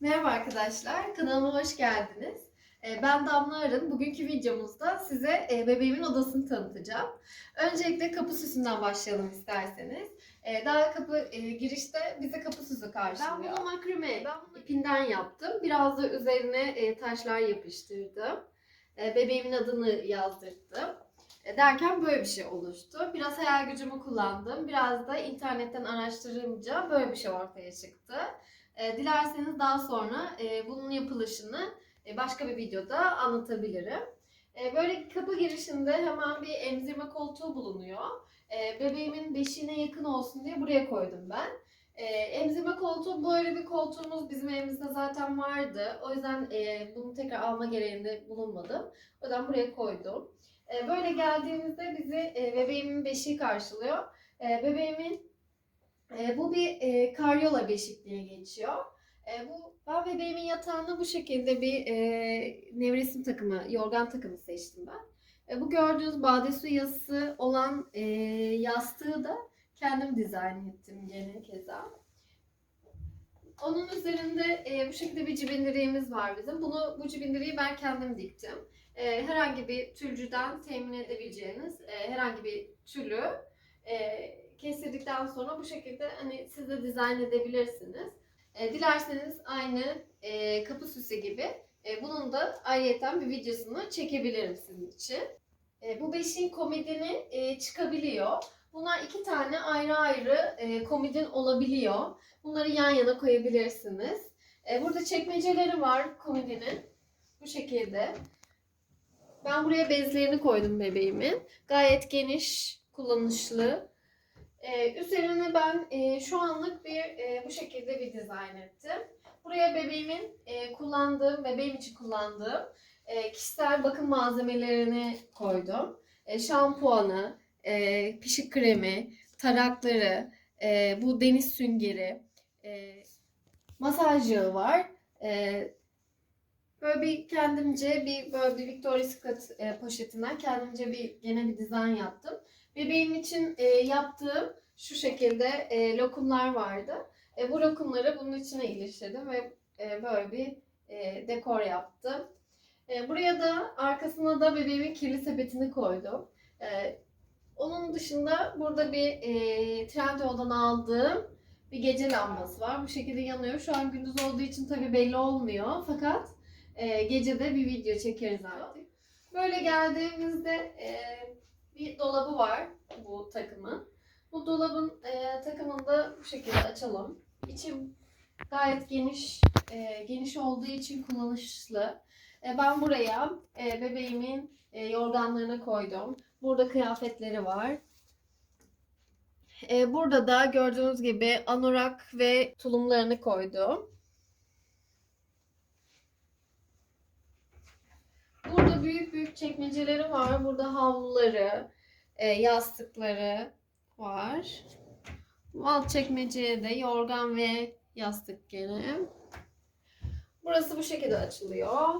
Merhaba arkadaşlar, kanalıma hoş geldiniz. Ee, Ben Damla Arın. Bugünkü videomuzda size e, bebeğimin odasını tanıtacağım. Öncelikle kapı süsünden başlayalım isterseniz. Ee, Daha kapı e, girişte bize kapı süsü karşılıyor. Ben bunu makrame ipinden yaptım. Biraz da üzerine e, taşlar yapıştırdım. E, Bebeğimin adını yazdırdım. E, Derken böyle bir şey oluştu. Biraz hayal gücümü kullandım. Biraz da internetten araştırınca böyle bir şey ortaya çıktı. E, dilerseniz daha sonra e, bunun yapılışını e, başka bir videoda anlatabilirim. Böyle kapı girişinde hemen bir emzirme koltuğu bulunuyor. Bebeğimin beşiğine yakın olsun diye buraya koydum ben. Emzirme koltuğu böyle bir koltuğumuz bizim evimizde zaten vardı. O yüzden bunu tekrar alma gereğinde bulunmadım. O yüzden buraya koydum. Böyle geldiğimizde bizi bebeğimin beşiği karşılıyor. Bebeğimin e, bu bir e, karyola beşik diye geçiyor. E, bu ben bebeğimin yatağında bu şekilde bir e, nevresim takımı, yorgan takımı seçtim ben. E, bu gördüğünüz badesu yazısı olan e, yastığı da kendim dizayn ettim gene keza. Onun üzerinde e, bu şekilde bir cibindiriğimiz var bizim. Bunu bu cibindiriği ben kendim diktim. E, herhangi bir tülcüden temin edebileceğiniz e, herhangi bir tülü e, kestirdikten sonra bu şekilde hani siz de dizayn edebilirsiniz. E, dilerseniz aynı e, kapı süsü gibi e, bunun da ayrıyeten bir videosunu çekebilirim sizin için. E, bu beşiğin komodini e, çıkabiliyor. Bunlar iki tane ayrı ayrı e, komodin olabiliyor. Bunları yan yana koyabilirsiniz. E, burada çekmeceleri var komodinin. Bu şekilde. Ben buraya bezlerini koydum bebeğimin. Gayet geniş, kullanışlı. Ee, üzerine ben e, şu anlık bir e, bu şekilde bir dizayn ettim. Buraya bebeğimin e, kullandığım, bebeğim için kullandığım e, kişisel bakım malzemelerini koydum. E, şampuanı, e, pişik kremi, tarakları, e, bu deniz süngeri, e, masaj yağı var. E, böyle bir kendimce bir böyle bir Victoria's Secret e, poşetinden kendimce bir gene bir dizayn yaptım. Bebeğim için e, yaptığım şu şekilde e, lokumlar vardı. E, bu lokumları bunun içine iliştirdim ve e, böyle bir e, dekor yaptım. E, buraya da arkasına da bebeğimin kirli sepetini koydum. E, onun dışında burada bir e, Trendyol'dan aldığım bir gece lambası var. Bu şekilde yanıyor. Şu an gündüz olduğu için tabii belli olmuyor. Fakat e, gece de bir video çekeriz artık. Böyle geldiğimizde e, bir dolabı var bu takımın. Bu dolabın e, takımını da bu şekilde açalım. İçim gayet geniş, e, geniş olduğu için kullanışlı. E, ben buraya e, bebeğimin e, yorganlarını koydum. Burada kıyafetleri var. E, burada da gördüğünüz gibi anorak ve tulumlarını koydum. Çekmeceleri var. Burada havluları, e, yastıkları var. Alt çekmeceye de yorgan ve yastık gene. Burası bu şekilde açılıyor.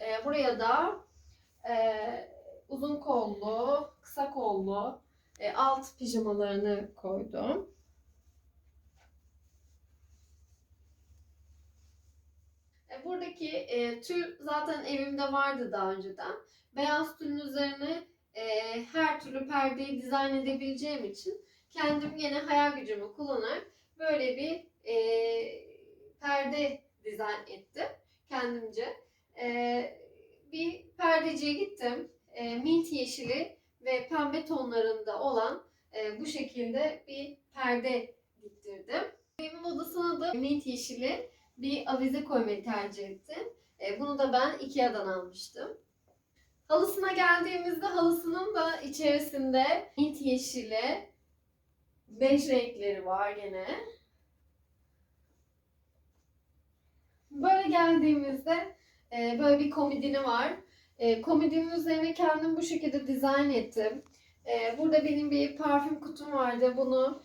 E, buraya da e, uzun kollu, kısa kollu alt pijamalarını koydum. Buradaki e, tül zaten evimde vardı daha önceden. Beyaz tülün üzerine e, her türlü perdeyi dizayn edebileceğim için kendim yine hayal gücümü kullanarak böyle bir e, perde dizayn ettim kendimce. E, bir perdeciye gittim. E, mint yeşili ve pembe tonlarında olan e, bu şekilde bir perde diktirdim. Benim odasına da mint yeşili bir avize koymayı tercih ettim. E, bunu da ben Ikea'dan almıştım. Halısına geldiğimizde halısının da içerisinde mint yeşili, bej renkleri var gene. Böyle geldiğimizde e, böyle bir komodini var. E, komodinin üzerine kendim bu şekilde dizayn ettim. Burada benim bir parfüm kutum vardı. Bunu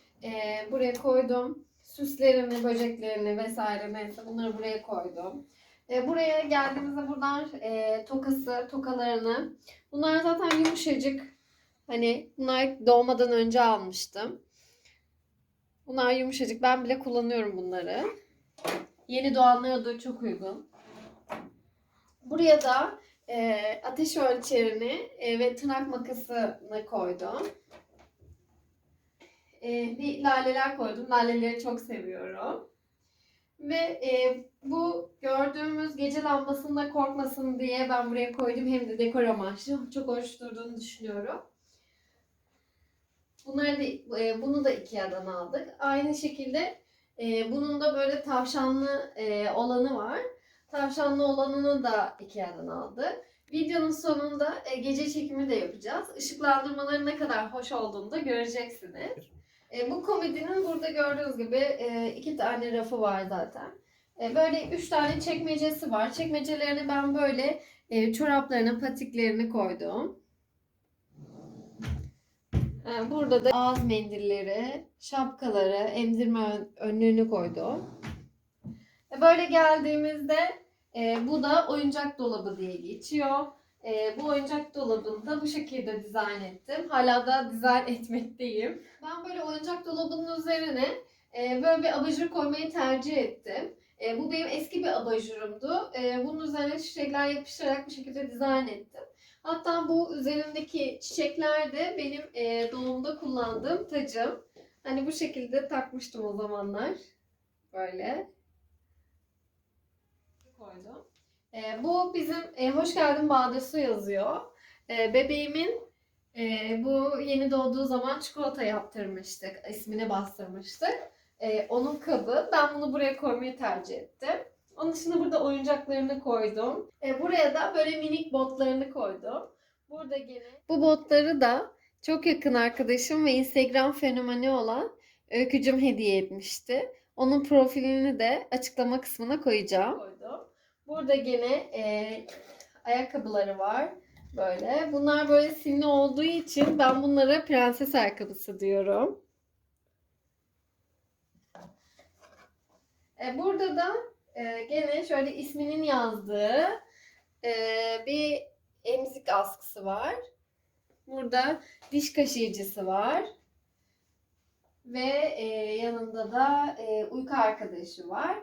buraya koydum. Süslerini, böceklerini vesaire neyse bunları buraya koydum. E, buraya geldiğimizde buradan e, tokası, tokalarını. Bunlar zaten yumuşacık. Hani bunlar doğmadan önce almıştım. Bunlar yumuşacık. Ben bile kullanıyorum bunları. Yeni doğanlara da çok uygun. Buraya da e, ateş ölçerini e, ve tırnak makasını koydum. E, bir laleler koydum. Laleleri çok seviyorum. Ve e, bu gördüğümüz gece lambasında korkmasın diye ben buraya koydum. Hem de dekor amaçlı. Çok hoş durduğunu düşünüyorum. Bunları da, e, bunu da Ikea'dan aldık. Aynı şekilde e, bunun da böyle tavşanlı e, olanı var. Tavşanlı olanını da Ikea'dan aldık. Videonun sonunda e, gece çekimi de yapacağız. Işıklandırmaların ne kadar hoş olduğunu da göreceksiniz. E, bu komedinin burada gördüğünüz gibi e, iki tane rafı var zaten. E, böyle üç tane çekmecesi var. Çekmecelerine ben böyle e, çoraplarını, patiklerini koydum. E, burada da ağız mendilleri, şapkaları, emzirme ön- önlüğünü koydum. E, böyle geldiğimizde e, bu da oyuncak dolabı diye geçiyor. E, bu oyuncak dolabını da bu şekilde dizayn ettim. Hala da dizayn etmekteyim. Ben böyle oyuncak dolabının üzerine e, böyle bir abajur koymayı tercih ettim. E, bu benim eski bir abajurumdu. E, bunun üzerine çiçekler yapıştırarak bir şekilde dizayn ettim. Hatta bu üzerindeki çiçekler de benim e, doğumda kullandığım tacım. Hani bu şekilde takmıştım o zamanlar. Böyle. Koydum. E, bu bizim e, Hoş Geldin Badesu yazıyor. E, bebeğimin e, bu yeni doğduğu zaman çikolata yaptırmıştık. ismini bastırmıştık. E, onun kabı. Ben bunu buraya koymayı tercih ettim. Onun dışında burada oyuncaklarını koydum. E, buraya da böyle minik botlarını koydum. Burada gene bu botları da çok yakın arkadaşım ve Instagram fenomeni olan Öykücüm hediye etmişti. Onun profilini de açıklama kısmına koyacağım. Koydum. Burada gene e, ayakkabıları var. Böyle. Bunlar böyle simli olduğu için ben bunlara prenses ayakkabısı diyorum. E, burada da e, gene şöyle isminin yazdığı e, bir emzik askısı var. Burada diş kaşıyıcısı var. Ve e, yanında da e, uyku arkadaşı var.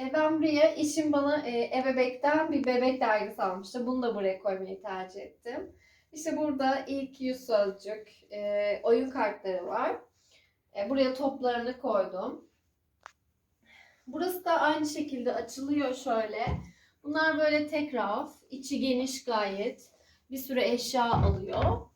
E, ben buraya eşim bana e, ebebekten bir bebek dergisi almıştı. Bunu da buraya koymayı tercih ettim. İşte burada ilk yüz sözcük, e, oyun kartları var. Buraya toplarını koydum. Burası da aynı şekilde açılıyor şöyle. Bunlar böyle tek raf. içi geniş gayet. Bir sürü eşya alıyor.